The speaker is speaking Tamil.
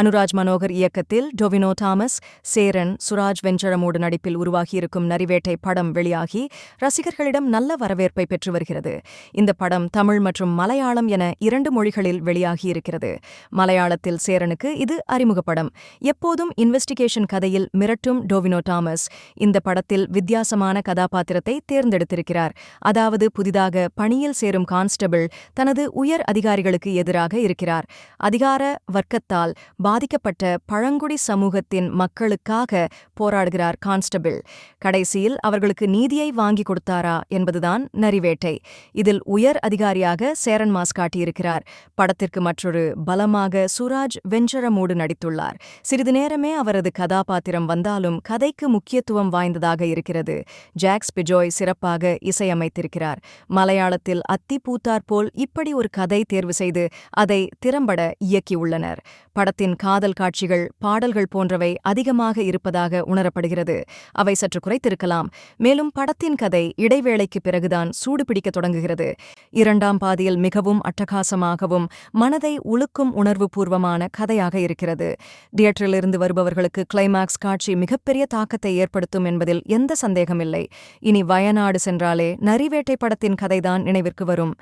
அனுராஜ் மனோகர் இயக்கத்தில் டொவினோ தாமஸ் சேரன் சுராஜ் வெஞ்சரமோடு நடிப்பில் உருவாகியிருக்கும் நரிவேட்டை படம் வெளியாகி ரசிகர்களிடம் நல்ல வரவேற்பை பெற்று வருகிறது. இந்த படம் தமிழ் மற்றும் மலையாளம் என இரண்டு மொழிகளில் வெளியாகியிருக்கிறது. மலையாளத்தில் சேரனுக்கு இது அறிமுக படம் எப்போதும் இன்வெஸ்டிகேஷன் கதையில் மிரட்டும் டொவினோ தாமஸ் இந்த படத்தில் வித்தியாசமான கதாபாத்திரத்தை தேர்ந்தெடுத்திருக்கிறார். அதாவது புதிதாக பணியில் சேரும் கான்ஸ்டபிள் தனது உயர் அதிகாரிகளுக்கு எதிராக இருக்கிறார். அதிகார வர்க்கத்தால் பாதிக்கப்பட்ட பழங்குடி சமூகத்தின் மக்களுக்காக போராடுகிறார் கான்ஸ்டபிள். கடைசியில் அவர்களுக்கு நீதியை வாங்கி கொடுத்தாரா என்பதுதான் நரிவேட்டை. இதில் உயர் அதிகாரியாக சேரன் மாஸ் காட்டியிருக்கிறார். படத்திற்கு மற்றொரு பலமாக சுராஜ் வெஞ்சரமூடு நடித்துள்ளார். சிறிது நேரமே அவரது கதாபாத்திரம் வந்தாலும் கதைக்கு முக்கியத்துவம் வாய்ந்ததாக இருக்கிறது. ஜாக்ஸ் பிஜோய் சிறப்பாக இசையமைத்திருக்கிறார். மலையாளத்தில் அத்தி பூத்தார் போல் இப்படி ஒரு கதை தேர்வு செய்து அதை திறம்பட இயக்கியுள்ளனர். படத்தின் காதல் காட்சிகள் பாடல்கள் போன்றவை அதிகமாக இருப்பதாக உணரப்படுகிறது. அவை சற்று குறைத்திருக்கலாம். மேலும் படத்தின் கதை இடைவேளைக்கு பிறகுதான் சூடுபிடிக்க தொடங்குகிறது. இரண்டாம் பாதியில் மிகவும் அட்டகாசமாகவும் மனதை உழுக்கும் உணர்வுபூர்வமான கதையாக இருக்கிறது. தியேட்டரிலிருந்து வருபவர்களுக்கு கிளைமாக்ஸ் காட்சி மிகப்பெரிய தாக்கத்தை ஏற்படுத்தும் என்பதில் எந்த சந்தேகமில்லை. இனி வயநாடு சென்றாலே நரிவேட்டை படத்தின் கதைதான் நினைவிற்கு வரும்.